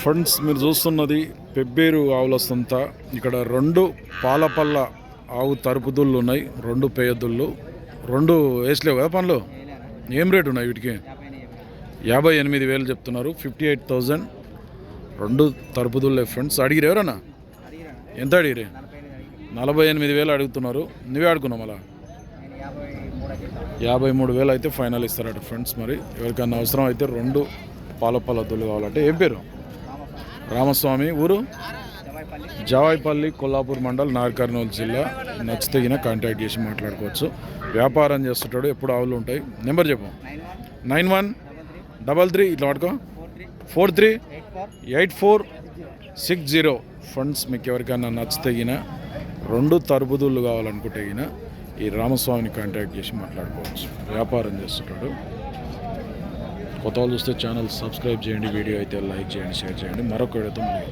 Friends మీరు చూస్తున్నది పెబ్బేరు ఆవుల సొంత ఇక్కడ రెండు పాలపల్ల ఆవు తరుపుదుళ్ళు ఉన్నాయి రెండు పేయదుళ్ళు. రెండు వేసలేవు కదా పనులు ఏం రేటు ఉన్నాయి వీటికి? యాభై ఎనిమిది వేలు చెప్తున్నారు ఫిఫ్టీ ఎయిట్ థౌజండ్. రెండు తరుపుదుళ్ళే ఫ్రెండ్స్ అడిగిరు ఎవరన్నా? ఎంత అడిగిరే నలభై ఎనిమిది వేలు అడుగుతున్నారు నువ్వే ఆడుకున్నావు అలా యాభై మూడు వేలు అయితే ఫైనల్ ఇస్తారట ఫ్రెండ్స్ మరి. ఎవరికన్నా అవసరం అయితే రెండు పాల దొల్లు కావాలంటే ఏం పేరు? రామస్వామి ఊరు? జవాయిపల్లి కొల్లాపూర్ మండల్ నాగర్ కర్నూలు జిల్లా. నచ్చితగిన కాంటాక్ట్ చేసి మాట్లాడుకోవచ్చు. వ్యాపారం చేస్తుంటాడు ఎప్పుడు ఆవులు ఉంటాయి? నెంబర్ చెప్పు. నైన్ వన్ డబల్ త్రీ ఇట్లా వాడుకో four three eight four six zero. Funds మీకు ఎవరికైనా నచ్చితగిన రెండు తరబుదులు కావాలనుకుంటే ఈ రామస్వామిని కాంటాక్ట్ చేసి మాట్లాడుకోవచ్చు. వ్యాపారం చేస్తుంటాడు కొత్త వాళ్ళు చూస్తే ఛానల్ సబ్స్క్రైబ్ చేయండి వీడియో అయితే లైక్ చేయండి షేర్ చేయండి. మరొక వీడియోతో మళ్ళీ